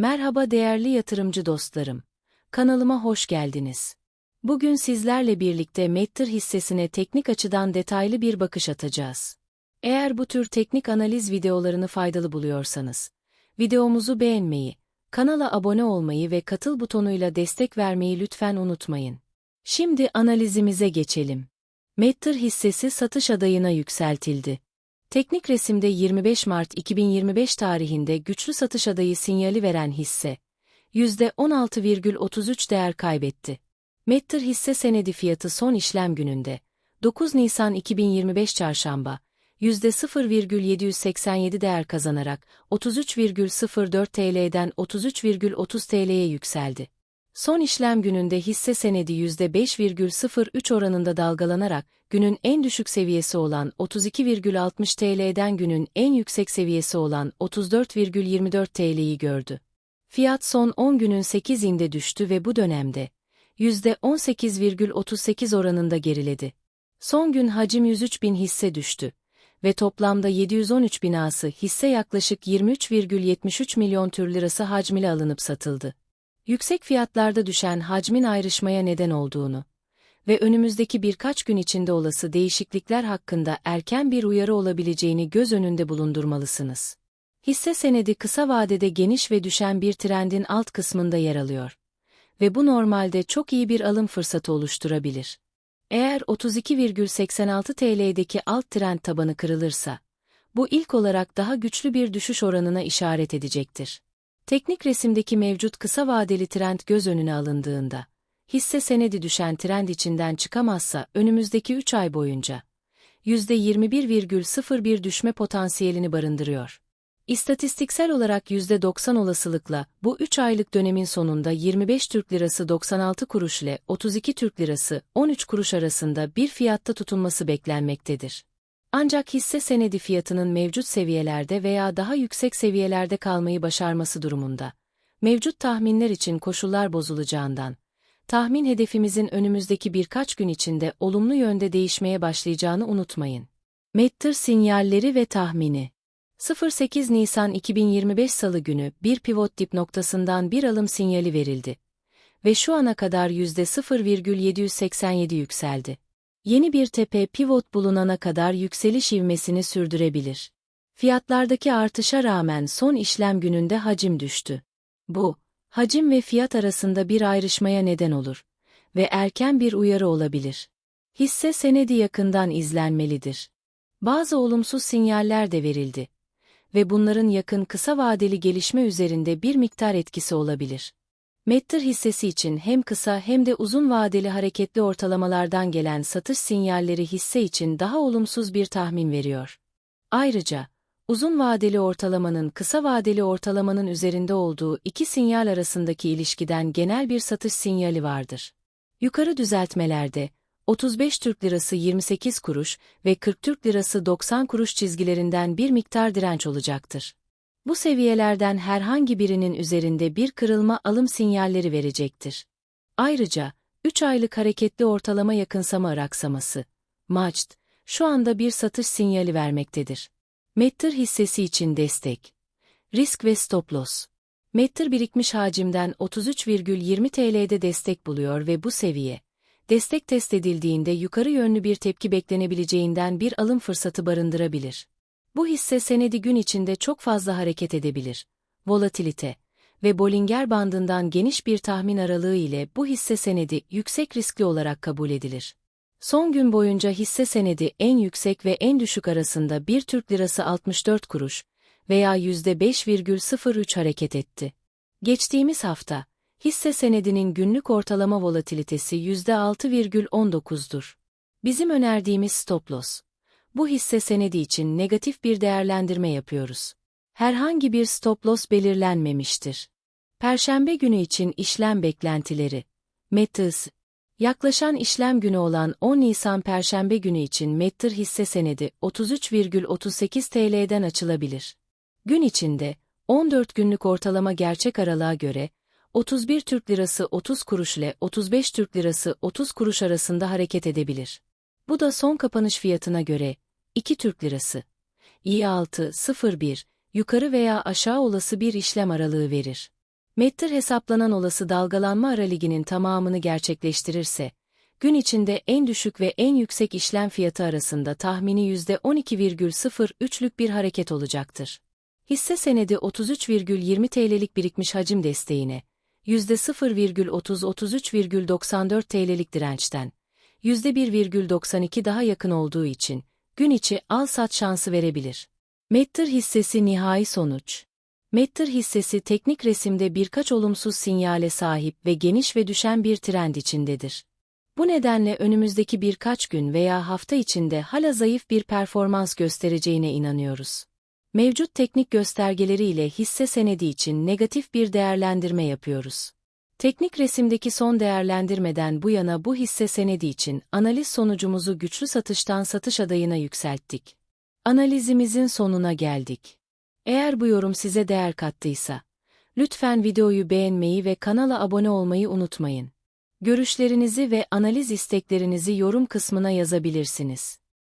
Merhaba değerli yatırımcı dostlarım. Kanalıma hoş geldiniz. Bugün sizlerle birlikte Mettr hissesine teknik açıdan detaylı bir bakış atacağız. Eğer bu tür teknik analiz videolarını faydalı buluyorsanız, videomuzu beğenmeyi, kanala abone olmayı ve katıl butonuyla destek vermeyi lütfen unutmayın. Şimdi analizimize geçelim. Mettr hissesi satış adayına yükseltildi. Teknik resimde 25 Mart 2025 tarihinde güçlü satış adayı sinyali veren hisse, %16,33 değer kaybetti. Mettr hisse senedi fiyatı son işlem gününde, 9 Nisan 2025 çarşamba, %0,787 değer kazanarak 33,04 TL'den 33,30 TL'ye yükseldi. Son işlem gününde hisse senedi %5,03 oranında dalgalanarak günün en düşük seviyesi olan 32,60 TL'den günün en yüksek seviyesi olan 34,24 TL'yi gördü. Fiyat son 10 günün 8'inde düştü ve bu dönemde %18,38 oranında geriledi. Son gün hacim 103 bin hisse düştü ve toplamda 713 binası hisse yaklaşık 23,73 milyon tür lirası hacmiyle alınıp satıldı yüksek fiyatlarda düşen hacmin ayrışmaya neden olduğunu ve önümüzdeki birkaç gün içinde olası değişiklikler hakkında erken bir uyarı olabileceğini göz önünde bulundurmalısınız. Hisse senedi kısa vadede geniş ve düşen bir trendin alt kısmında yer alıyor ve bu normalde çok iyi bir alım fırsatı oluşturabilir. Eğer 32,86 TL'deki alt trend tabanı kırılırsa, bu ilk olarak daha güçlü bir düşüş oranına işaret edecektir. Teknik resimdeki mevcut kısa vadeli trend göz önüne alındığında, hisse senedi düşen trend içinden çıkamazsa önümüzdeki 3 ay boyunca %21,01 düşme potansiyelini barındırıyor. İstatistiksel olarak %90 olasılıkla bu 3 aylık dönemin sonunda 25 Türk Lirası 96 kuruş ile 32 Türk Lirası 13 kuruş arasında bir fiyatta tutunması beklenmektedir. Ancak hisse senedi fiyatının mevcut seviyelerde veya daha yüksek seviyelerde kalmayı başarması durumunda, mevcut tahminler için koşullar bozulacağından, tahmin hedefimizin önümüzdeki birkaç gün içinde olumlu yönde değişmeye başlayacağını unutmayın. Mettr sinyalleri ve tahmini 08 Nisan 2025 Salı günü bir pivot dip noktasından bir alım sinyali verildi ve şu ana kadar %0,787 yükseldi yeni bir tepe pivot bulunana kadar yükseliş ivmesini sürdürebilir. Fiyatlardaki artışa rağmen son işlem gününde hacim düştü. Bu, hacim ve fiyat arasında bir ayrışmaya neden olur ve erken bir uyarı olabilir. Hisse senedi yakından izlenmelidir. Bazı olumsuz sinyaller de verildi ve bunların yakın kısa vadeli gelişme üzerinde bir miktar etkisi olabilir. Mettr hissesi için hem kısa hem de uzun vadeli hareketli ortalamalardan gelen satış sinyalleri hisse için daha olumsuz bir tahmin veriyor. Ayrıca, uzun vadeli ortalamanın kısa vadeli ortalamanın üzerinde olduğu iki sinyal arasındaki ilişkiden genel bir satış sinyali vardır. Yukarı düzeltmelerde, 35 Türk Lirası 28 kuruş ve 40 Türk Lirası 90 kuruş çizgilerinden bir miktar direnç olacaktır. Bu seviyelerden herhangi birinin üzerinde bir kırılma alım sinyalleri verecektir. Ayrıca, 3 aylık hareketli ortalama yakınsama raksaması, MACD, şu anda bir satış sinyali vermektedir. Mettr hissesi için destek. Risk ve stop loss. Mettr birikmiş hacimden 33,20 TL'de destek buluyor ve bu seviye, destek test edildiğinde yukarı yönlü bir tepki beklenebileceğinden bir alım fırsatı barındırabilir. Bu hisse senedi gün içinde çok fazla hareket edebilir. Volatilite ve Bollinger bandından geniş bir tahmin aralığı ile bu hisse senedi yüksek riskli olarak kabul edilir. Son gün boyunca hisse senedi en yüksek ve en düşük arasında 1 Türk Lirası 64 kuruş veya %5,03 hareket etti. Geçtiğimiz hafta, hisse senedinin günlük ortalama volatilitesi %6,19'dur. Bizim önerdiğimiz stop loss bu hisse senedi için negatif bir değerlendirme yapıyoruz. Herhangi bir stop loss belirlenmemiştir. Perşembe günü için işlem beklentileri. Metals. Yaklaşan işlem günü olan 10 Nisan Perşembe günü için Mettr hisse senedi 33,38 TL'den açılabilir. Gün içinde 14 günlük ortalama gerçek aralığa göre 31 Türk Lirası 30 kuruş ile 35 Türk Lirası 30 kuruş arasında hareket edebilir. Bu da son kapanış fiyatına göre 2 Türk Lirası. i6, 01, yukarı veya aşağı olası bir işlem aralığı verir. Mettr hesaplanan olası dalgalanma araliginin tamamını gerçekleştirirse, gün içinde en düşük ve en yüksek işlem fiyatı arasında tahmini %12,03'lük bir hareket olacaktır. Hisse senedi 33,20 TL'lik birikmiş hacim desteğine, %0,30-33,94 TL'lik dirençten, %1,92 daha yakın olduğu için, gün içi al-sat şansı verebilir. Mettr hissesi nihai sonuç. Mettr hissesi teknik resimde birkaç olumsuz sinyale sahip ve geniş ve düşen bir trend içindedir. Bu nedenle önümüzdeki birkaç gün veya hafta içinde hala zayıf bir performans göstereceğine inanıyoruz. Mevcut teknik göstergeleriyle hisse senedi için negatif bir değerlendirme yapıyoruz. Teknik resimdeki son değerlendirmeden bu yana bu hisse senedi için analiz sonucumuzu güçlü satıştan satış adayına yükselttik. Analizimizin sonuna geldik. Eğer bu yorum size değer kattıysa, lütfen videoyu beğenmeyi ve kanala abone olmayı unutmayın. Görüşlerinizi ve analiz isteklerinizi yorum kısmına yazabilirsiniz.